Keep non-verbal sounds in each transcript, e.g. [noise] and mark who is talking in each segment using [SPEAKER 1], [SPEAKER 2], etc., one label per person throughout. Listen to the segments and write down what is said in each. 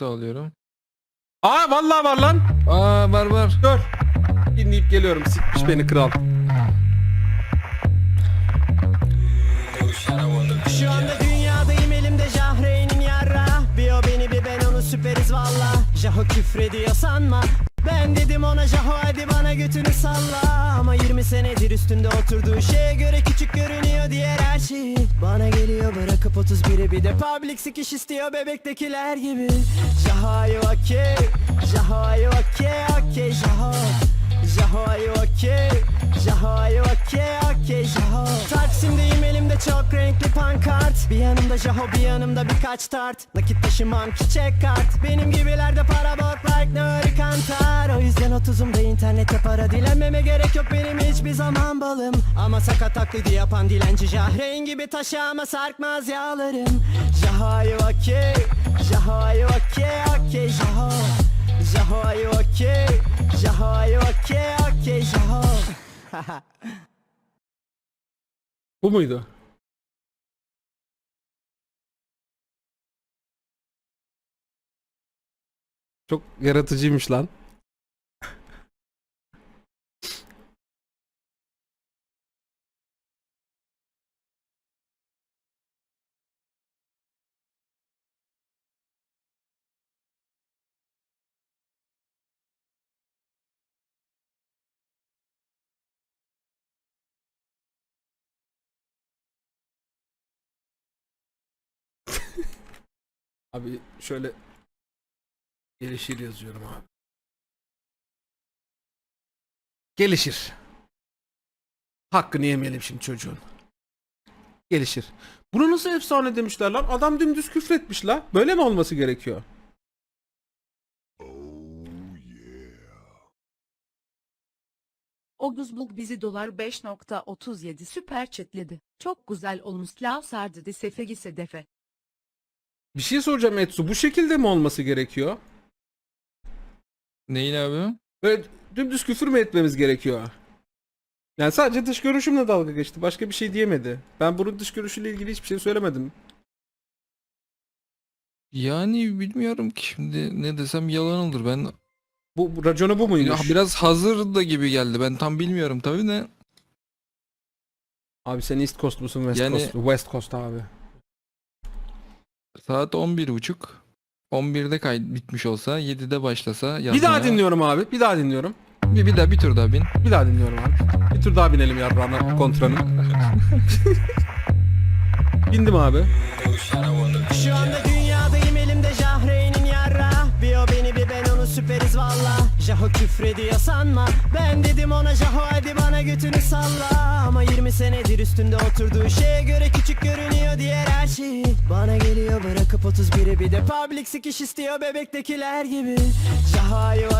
[SPEAKER 1] Sağlıyorum.
[SPEAKER 2] Aa vallahi var lan.
[SPEAKER 1] Aa var var.
[SPEAKER 2] Dur. Dinleyip geliyorum. Sikmiş beni kral.
[SPEAKER 3] Şu anda dünyadayım elimde Jahreyn'in yarra Bir o beni bir ben onu süperiz valla Jaho küfrediyor sanma Ben dedim ona Jaho hadi bana götünü salla Ama 20 senedir üstünde oturduğu şeye göre küçük görünüyor diğer her şey Bana geliyor bırakıp 31'i bir de public sikiş istiyor bebektekiler gibi Jaho are you okay? Jaho are you okay? Okay Jaho Jaho are you okay? Jaho are you okay? Okay Jaho Taksim'deyim elimde çok renkli Bir yanımda Jaho bir yanımda birkaç tart Nakit taşımam çiçek kart Benim gibilerde para bok like Nuri Kantar O yüzden otuzumda internette para dilenmeme gerek yok benim hiçbir zaman balım Ama sakat taklidi yapan dilenci Jahreyn gibi taşağıma sarkmaz yağlarım Jaho are you okay? Jaho are you okay? Okay Jaho Jaho are you okay? Jaho are you? Okay Jaho [laughs]
[SPEAKER 2] Bu muydu? Çok yaratıcıymış lan. [laughs] Abi şöyle gelişir yazıyorum abi. Gelişir. Hakkını yemeyelim şimdi çocuğun. Gelişir. Bunu nasıl efsane demişler lan? Adam dümdüz küfretmiş la. Böyle mi olması gerekiyor?
[SPEAKER 4] Oguzluk bizi dolar 5.37 süper çetledi. Çok güzel olmuş la sardı sefegi sedefe.
[SPEAKER 2] Bir şey soracağım Etsu. Bu şekilde mi olması gerekiyor?
[SPEAKER 1] Neyin abi?
[SPEAKER 2] Böyle dümdüz küfür mü etmemiz gerekiyor? Yani sadece dış görüşümle dalga geçti. Başka bir şey diyemedi. Ben bunun dış görüşüyle ilgili hiçbir şey söylemedim.
[SPEAKER 1] Yani bilmiyorum ki şimdi ne desem yalan olur. Ben
[SPEAKER 2] Bu, bu raconu bu muymuş?
[SPEAKER 1] Ya biraz hazır da gibi geldi. Ben tam bilmiyorum tabii de.
[SPEAKER 2] Abi sen East Coast musun West
[SPEAKER 1] Yani-
[SPEAKER 2] Coast? West Coast abi.
[SPEAKER 1] Saat 11.30. 11'de kay bitmiş olsa 7'de başlasa
[SPEAKER 2] Bir
[SPEAKER 1] yazmaya-
[SPEAKER 2] daha dinliyorum abi. Bir daha dinliyorum.
[SPEAKER 1] Bir, bir daha bir tur daha bin.
[SPEAKER 2] Bir daha dinliyorum abi. Bir tur daha binelim yarrağına kontranın. [laughs] Bindim abi.
[SPEAKER 3] Şu anda Jaho küfrediyor sanma Ben dedim ona Jaho hadi bana götünü salla Ama 20 senedir üstünde oturduğu şeye göre küçük görünüyor diğer her şey Bana geliyor bırakıp 31'i bir de public sikiş istiyor bebektekiler gibi Jaho are you?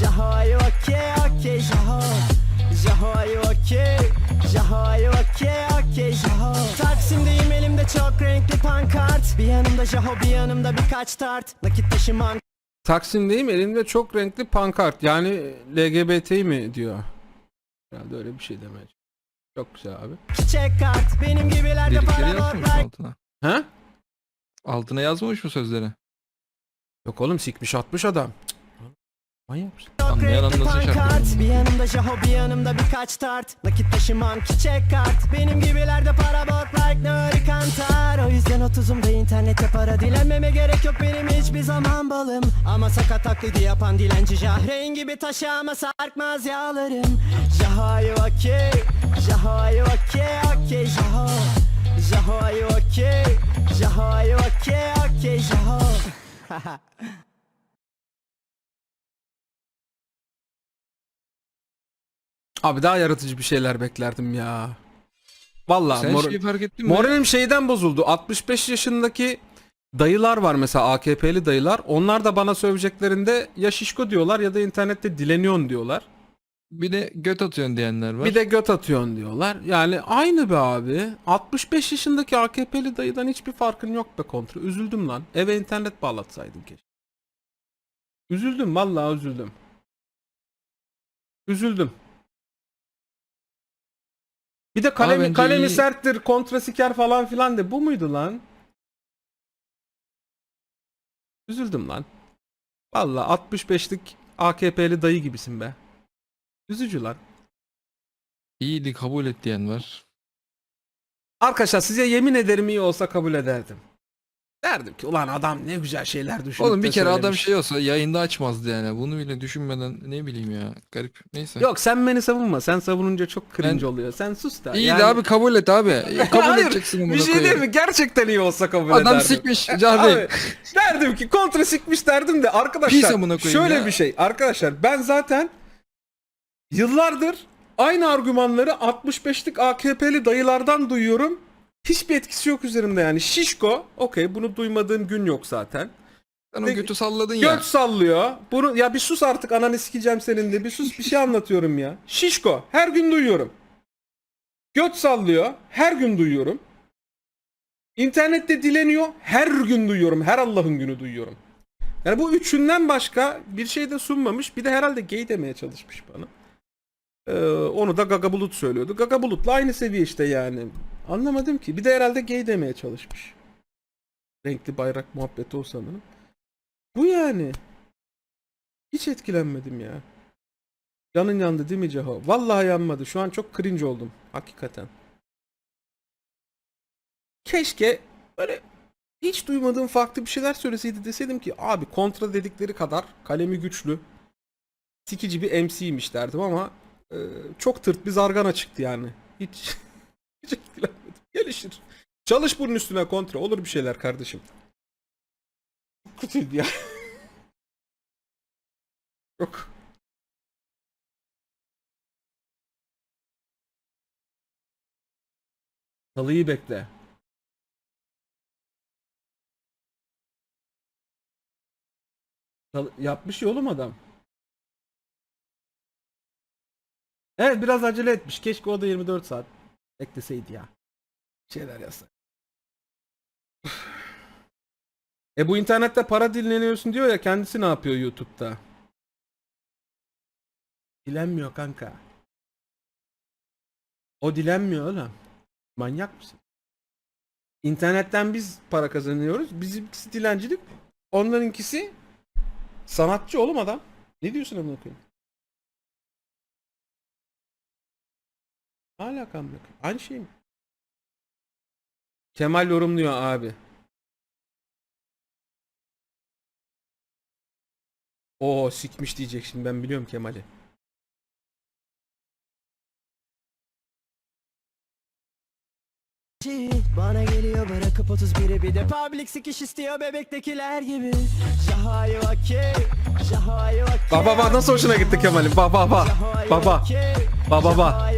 [SPEAKER 3] Jaho are you okay? Jaho Jaho are you? Jaho are you? Okay Jaho Taksim'deyim elimde çok renkli pankart Bir yanımda Jaho bir yanımda birkaç tart Nakit taşımam
[SPEAKER 2] Taksim'deyim elimde çok renkli pankart. Yani LGBT mi diyor. Herhalde öyle bir şey demeye. Çok güzel abi.
[SPEAKER 3] çiçek kart Benim gibilerde
[SPEAKER 1] Dedikleri
[SPEAKER 3] para
[SPEAKER 1] yazmamış mı
[SPEAKER 3] boklar
[SPEAKER 1] altına?
[SPEAKER 2] He?
[SPEAKER 1] Altına yazmamış mı sözleri?
[SPEAKER 2] Yok oğlum sikmiş atmış adam. Cık. Manyak mısın?
[SPEAKER 1] Anlayan anlasın.
[SPEAKER 3] Bir yanımda Jaho bir yanımda birkaç tart Nakit taşımam çiçek kart Benim gibilerde para bok like Nuri Kantar O yüzden otuzumda internette para dilenmeme gerek yok benim hiçbir zaman balım Ama sakat taklidi yapan dilenci Jahreyn gibi taşağıma sarkmaz yağlarım Jaho are you okay? Jaho are you okay? Okay Jaho Jaho are you okay? Jaho are you okay? Okay Jaho [laughs]
[SPEAKER 2] Abi daha yaratıcı bir şeyler beklerdim ya. Vallahi
[SPEAKER 1] Sen
[SPEAKER 2] mor-
[SPEAKER 1] şeyi fark ettin mi?
[SPEAKER 2] moralim şeyden bozuldu. 65 yaşındaki dayılar var mesela AKP'li dayılar. Onlar da bana söveceklerinde ya şişko diyorlar ya da internette dileniyorsun diyorlar.
[SPEAKER 1] Bir de göt atıyorsun diyenler var.
[SPEAKER 2] Bir de göt atıyorsun diyorlar. Yani aynı be abi. 65 yaşındaki AKP'li dayıdan hiçbir farkın yok be kontra. Üzüldüm lan. Eve internet bağlatsaydın keşke. Üzüldüm vallahi üzüldüm. Üzüldüm. Bir de kalemi,
[SPEAKER 1] bence
[SPEAKER 2] kalemi
[SPEAKER 1] iyi-
[SPEAKER 2] serttir, kontra siker falan filan de bu muydu lan? Üzüldüm lan. Valla 65'lik AKP'li dayı gibisin be. Üzücü lan.
[SPEAKER 1] İyiydi kabul et diyen var.
[SPEAKER 2] Arkadaşlar size yemin ederim iyi olsa kabul ederdim. Derdim ki ulan adam ne güzel şeyler düşünüp
[SPEAKER 1] Oğlum
[SPEAKER 2] de
[SPEAKER 1] bir kere adam
[SPEAKER 2] söylemiş."
[SPEAKER 1] şey olsa yayında açmazdı yani. Bunu bile düşünmeden ne bileyim ya. Garip. Neyse.
[SPEAKER 2] Yok sen beni savunma. Sen savununca çok cringe oluyor. Sen sus da.
[SPEAKER 1] İyi de abi kabul et abi. [laughs] Kabul
[SPEAKER 2] Hayır,
[SPEAKER 1] edeceksin amına
[SPEAKER 2] Bir şey değil mi? Gerçekten iyi olsa kabul
[SPEAKER 1] Adam
[SPEAKER 2] ederdim.
[SPEAKER 1] sikmiş Cahreyn.
[SPEAKER 2] Abi, derdim ki kontra sikmiş derdim de
[SPEAKER 1] Pis
[SPEAKER 2] arkadaşlar
[SPEAKER 1] koyayım
[SPEAKER 2] şöyle
[SPEAKER 1] ya.
[SPEAKER 2] bir şey arkadaşlar ben zaten yıllardır aynı argümanları 65'lik AKP'li dayılardan duyuyorum. Hiçbir etkisi yok üzerimde yani. Şişko okey bunu duymadığım gün yok zaten.
[SPEAKER 1] Sen o götü salladın ya.
[SPEAKER 2] Göt sallıyor. Bunu ya bir sus artık ananı sikeceğim senin de. Bir sus bir şey anlatıyorum ya. Şişko her gün duyuyorum. Göt sallıyor. Her gün duyuyorum. İnternette dileniyor. Her gün duyuyorum. Her Allah'ın günü duyuyorum. Yani bu üçünden başka bir şey de sunmamış. Bir de herhalde gay demeye çalışmış bana. Ee, onu da Gaga Bulut söylüyordu. Gaga Bulut'la aynı seviye işte yani. Anlamadım ki. Bir de herhalde gay demeye çalışmış. Renkli bayrak muhabbeti o sanırım. Bu yani. Hiç etkilenmedim ya. Canın yandı değil mi Ceho? Vallahi yanmadı. Şu an çok cringe oldum. Hakikaten. Keşke böyle hiç duymadığım farklı bir şeyler söyleseydi deseydim ki abi kontra dedikleri kadar kalemi güçlü. Sikici bir MC'ymiş derdim ama e, çok tırt bir zargana çıktı yani. Hiç, [laughs] hiç etkilenmedim. Gelişir. Çalış bunun üstüne kontra. Olur bir şeyler kardeşim. Kötüydü ya. [laughs] Çok. Salıyı bekle. Yapmış ya oğlum adam. Evet biraz acele etmiş. Keşke o da 24 saat bekleseydi ya. Bir şeyler yazsa. E bu internette para dinleniyorsun diyor ya kendisi ne yapıyor YouTube'da? Dilenmiyor kanka. O dilenmiyor oğlum. Manyak mısın? İnternetten biz para kazanıyoruz. Bizimkisi dilencilik. Onlarınkisi sanatçı oğlum adam. Ne diyorsun amına koyayım? Hala kamyok. Aynı şey mi? Kemal yorumluyor abi. Oo sikmiş diyecek şimdi ben biliyorum Kemal'i.
[SPEAKER 3] Bana geliyor bırakıp 31'i bir de public sikiş istiyor bebektekiler gibi Jahai okey Jahai okey
[SPEAKER 2] Baba baba nasıl hoşuna gitti Kemal'in? Baba baba. Baba. Baba baba.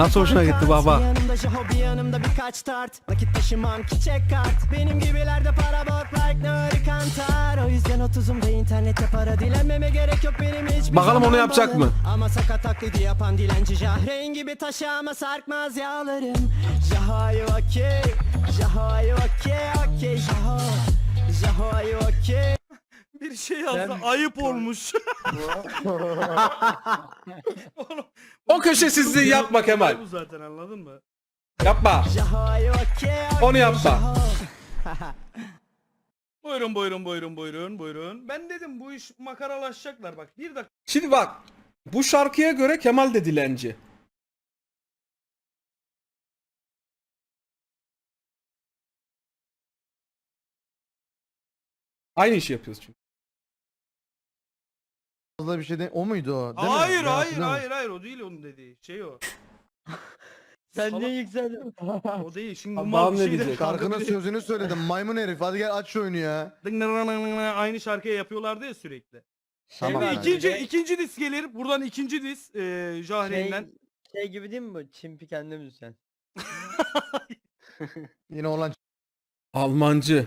[SPEAKER 2] Nasıl hoşuna gitti baba?
[SPEAKER 3] Yanımda yanımda birkaç tart. Nakit taşımam ki çek kart. Benim gibilerde para bok like Nuri Kantar. O yüzden 30'umda internette para. Dilenmeme gerek yok benim hiçbir
[SPEAKER 2] Bakalım onu yapacak mı?
[SPEAKER 3] Ama sakat taklidi yapan dilenci Jahreyn gibi taşı ama sarkmaz yağlarım. Jaho'yu okey Jaho'yu okey okey. Jaho Jaho'yu okey
[SPEAKER 5] Bir şey yazdı ayıp olmuş. [laughs] Oğlum,
[SPEAKER 2] O köşesizliği yapma Kemal.
[SPEAKER 5] Bu zaten anladın mı?
[SPEAKER 2] Yapma. Onu yapma. [laughs]
[SPEAKER 5] Buyurun buyurun buyurun buyurun buyurun. Ben dedim bu iş makaralaşacaklar bak. Bir dakika
[SPEAKER 2] Şimdi bak. Bu şarkıya göre Kemal de dilenci. Aynı işi yapıyoruz çünkü.
[SPEAKER 6] Fazla bir şey de o muydu o? Değil mi?
[SPEAKER 5] hayır
[SPEAKER 6] Ben
[SPEAKER 5] hayır hayır hayır o değil onun dediği. Şey o. [laughs]
[SPEAKER 7] Sen
[SPEAKER 5] Salak-
[SPEAKER 7] niye yükseldin?
[SPEAKER 5] O değil. Şimdi
[SPEAKER 2] Allah'ım
[SPEAKER 5] mal bir
[SPEAKER 2] ne
[SPEAKER 5] şey de-
[SPEAKER 2] diyecek?
[SPEAKER 6] Şarkının sözünü söyledim. Maymun herif hadi gel aç şu oyunu ya. [laughs]
[SPEAKER 5] Aynı şarkıyı yapıyorlardı ya sürekli.
[SPEAKER 6] Tamam.
[SPEAKER 5] Şimdi ikinci
[SPEAKER 7] Şey-
[SPEAKER 5] ikinci dis gelir. Buradan ikinci dis e, Jahreyn'den.
[SPEAKER 7] Şey, şey gibi değil mi bu? Çimpi kendi müzisyen. [laughs]
[SPEAKER 6] Yine olan
[SPEAKER 2] Almancı.